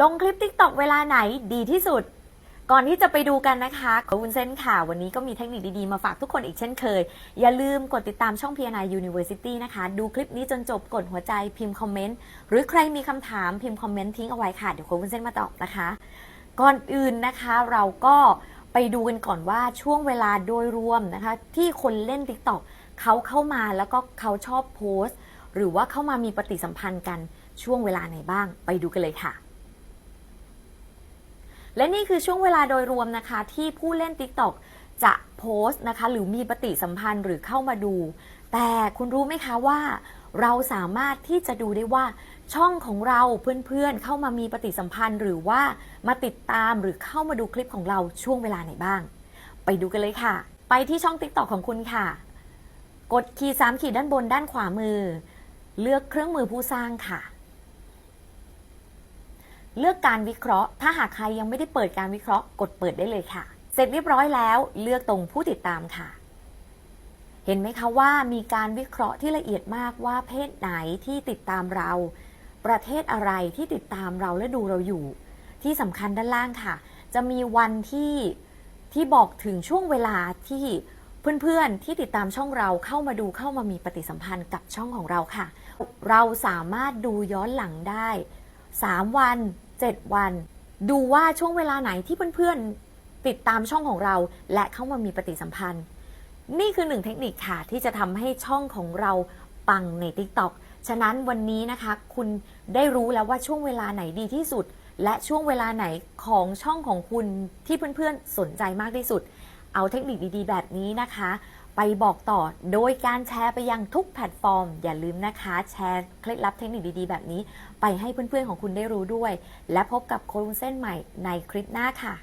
ลงคลิป TikTok เวลาไหนดีที่สุด ก่อนที่จะไปดูกันนะคะขอบคุณเส้นค่ะ วันนี้ก็มีเทคนิคดีๆ มาฝากทุกคนอีกเช่นเคย อย่าลืมกดติดตามช่อง PNI University นะคะ ดูคลิปนี้จนจบกดหัวใจพิมพ์คอมเมนต์ หรือใครมีคำถามพิมพ์คอมเมนต์ทิ้งเอาไว้ค่ะ เดี๋ยวคุณเส้นมาตอบนะคะ ก่อนอื่นนะคะเราก็ไปดูกันก่อนว่าช่วงเวลาโดยรวมนะคะ ที่คนเล่น TikTok เขาเข้ามาแล้วก็เขาชอบโพสต์ หรือว่าเข้ามามีปฏิสัมพันธ์กันช่วงเวลาไหนบ้าง ไปดูกันเลยค่ะ และนี่คือช่วงเวลาโดยรวมนะคะ ที่ผู้เล่น TikTok จะโพสต์นะคะ หรือมีปฏิสัมพันธ์หรือเข้ามาดู แต่คุณรู้ไหมคะว่า เราสามารถที่จะดูได้ว่าช่องของเราเพื่อนๆเข้ามามีปฏิสัมพันธ์ หรือว่ามาติดตามหรือเข้ามาดูคลิปของเราช่วงเวลาไหนบ้าง ไปดูกันเลยค่ะ ไปที่ช่อง TikTok ของคุณค่ะ กดขีดสามขีดด้านบนด้านขวามือ เลือกเครื่องมือผู้สร้างค่ะ เลือกการวิเคราะห์ ถ้าหากใครยังไม่ได้เปิดการวิเคราะห์กดเปิดได้เลยค่ะ เสร็จเรียบร้อยแล้วเลือกตรงผู้ติดตามค่ะ เห็นไหมคะว่ามีการวิเคราะห์ที่ละเอียดมากว่าเพศไหนที่ติดตามเรา ประเทศอะไรที่ติดตามเราและดูเราอยู่ ที่สำคัญด้านล่างค่ะ จะมีวันที่ที่บอกถึงช่วงเวลาที่เพื่อนๆที่ติดตามช่องเราเข้ามาดูเข้ามามีปฏิสัมพันธ์กับช่องของเราค่ะ เราสามารถดูย้อนหลังได้ 3 วัน 7 วัน ดูว่าช่วงเวลาไหนที่เพื่อนๆติดตามช่องของเรา และเข้ามามีปฏิสัมพันธ์ นี่คือหนึ่งเทคนิคค่ะที่จะทำให้ช่องของเราปังใน TikTok ฉะนั้นวันนี้นะคะคุณได้รู้แล้วว่าช่วงเวลาไหนดีที่สุด และช่วงเวลาไหนของช่องของคุณที่เพื่อนๆสนใจมากที่สุด เอาเทคนิคดีๆ แบบนี้นะคะ ไปบอกต่อโดยการแชร์ไปยังทุกแพลตฟอร์ม อย่าลืมนะคะ แชร์เคล็ดลับเทคนิคดีๆ แบบนี้ ไปให้เพื่อนๆของคุณได้รู้ด้วย และพบกับโคลุนเส้นใหม่ในคลิปหน้าค่ะ